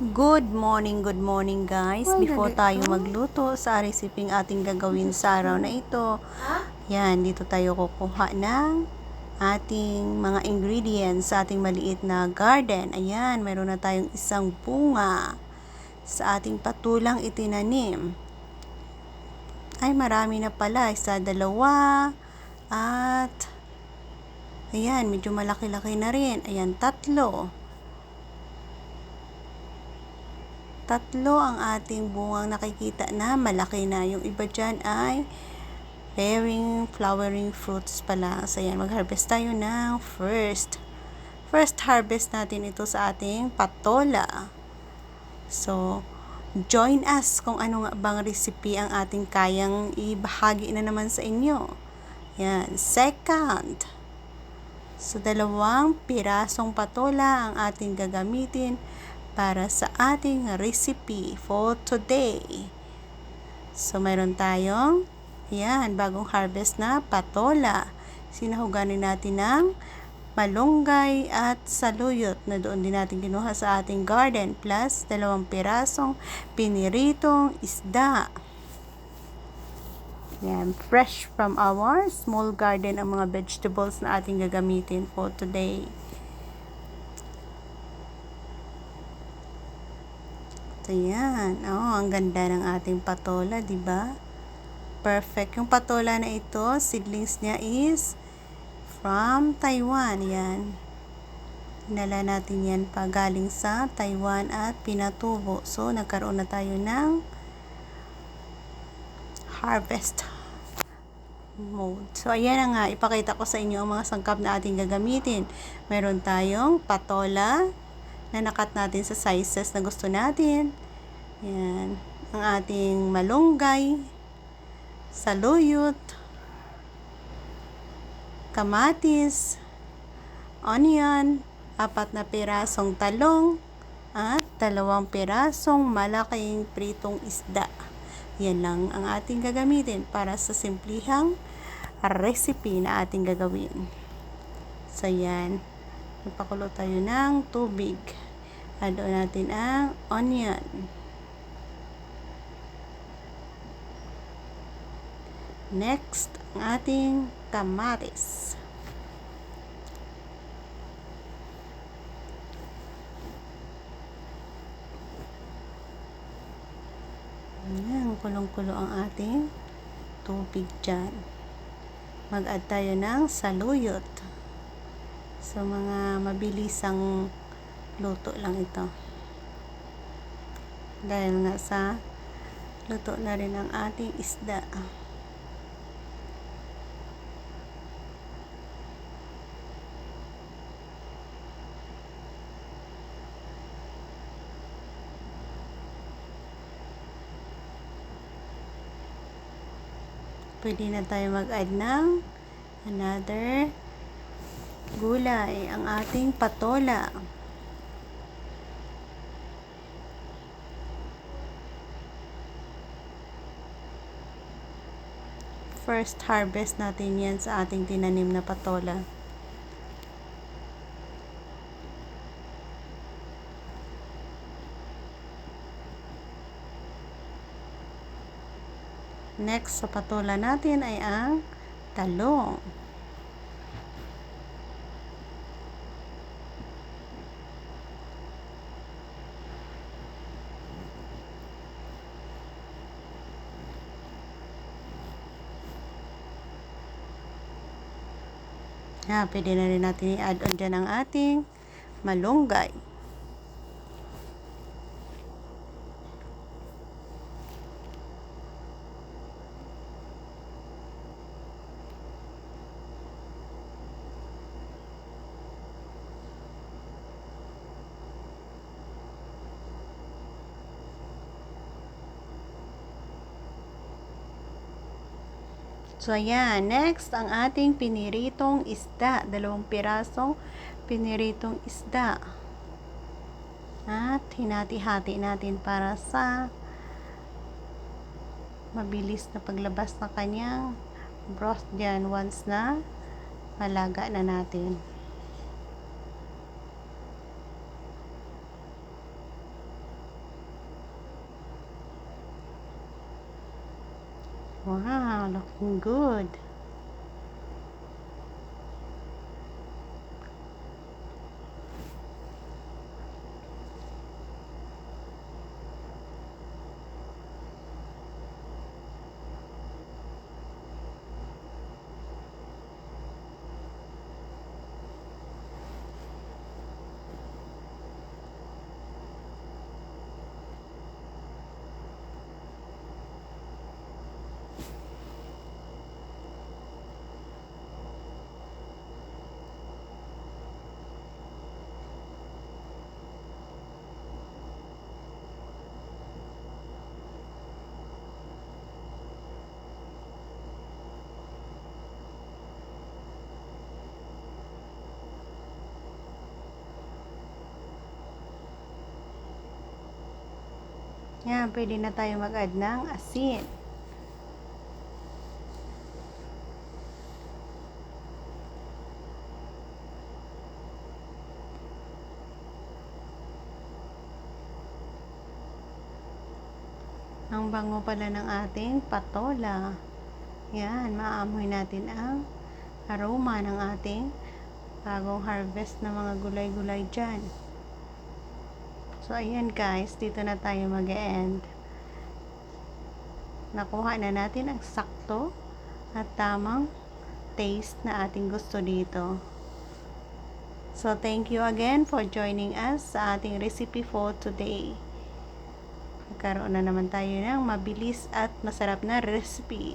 Good morning, good morning guys. Before tayo magluto sa resiping ating gagawin sa araw na ito, yan, dito tayo kukuha ng ating mga ingredients sa ating maliit na garden. Ayan, mayroon na tayong isang bunga sa ating patulang itinanim. Ay, marami na pala. Isa, dalawa, at ayan, medyo malaki-laki na rin. Ayan, tatlo. tatlo ang ating bungang nakikita na malaki na. Yung iba dyan ay bearing, flowering fruits pala. So, yan, mag-harvest tayo ng first. First harvest natin ito sa ating patola. So, join us kung ano nga bang recipe ang ating kayang ibahagi na naman sa inyo. Yan. Second. So, dalawang pirasong patola ang ating gagamitin para sa ating recipe for today. So, mayroon tayong, yan, bagong harvest na patola. Sinahuganin natin ng malunggay at saluyot na doon din natin kinuha sa ating garden plus dalawang pirasong piniritong isda. Yan, fresh from our small garden ang mga vegetables na ating gagamitin for today. So, yan. Oh, ang ganda ng ating patola, di ba? Perfect. Yung patola na ito, seedlings niya is from Taiwan. Yan. Hinala natin yan pa galing sa Taiwan at pinatubo. So, nagkaroon na tayo ng harvest mode. So, ayan nga. Ipakita ko sa inyo ang mga sangkap na ating gagamitin. Meron tayong patola, na nakat natin sa sizes na gusto natin. Yan. Ang ating malunggay, saluyot, kamatis, onion, apat na pirasong talong, at dalawang pirasong malaking pritong isda. Yan lang ang ating gagamitin para sa simplihang recipe na ating gagawin. So, yan. Magpakulo tayo ng tubig. Add natin ang onion. Next, ang ating kamatis. Ayan, kulong-kulo ang ating tubig dyan. Mag-add tayo ng saluyot. So, mga mabilisang luto lang ito. Dahil nga sa luto na rin ang ating isda. Pwede na tayo mag-add ng another gulay, ang ating patola. First harvest natin yan sa ating tinanim na patola. Next sa patola natin ay ang talong. Ha, pwede na rin natin i-add on dyan ang ating malunggay. So, ayan. Next, ang ating piniritong isda. Dalawang pirasong piniritong isda. At hinati-hati natin para sa mabilis na paglabas ng kanyang broth dyan once na malaga na natin. Wow, looking good. Yan, pwede na tayo mag-add ng asin. Ang bango pala ng ating patola. Yan, maamoy natin ang aroma ng ating bagong harvest na mga gulay-gulay dyan. So, ayan guys, dito na tayo mag-end. Nakuha na natin ang sakto at tamang taste na ating gusto dito. So, thank you again for joining us sa ating recipe for today. Nagkaroon na naman tayo ng mabilis at masarap na recipe.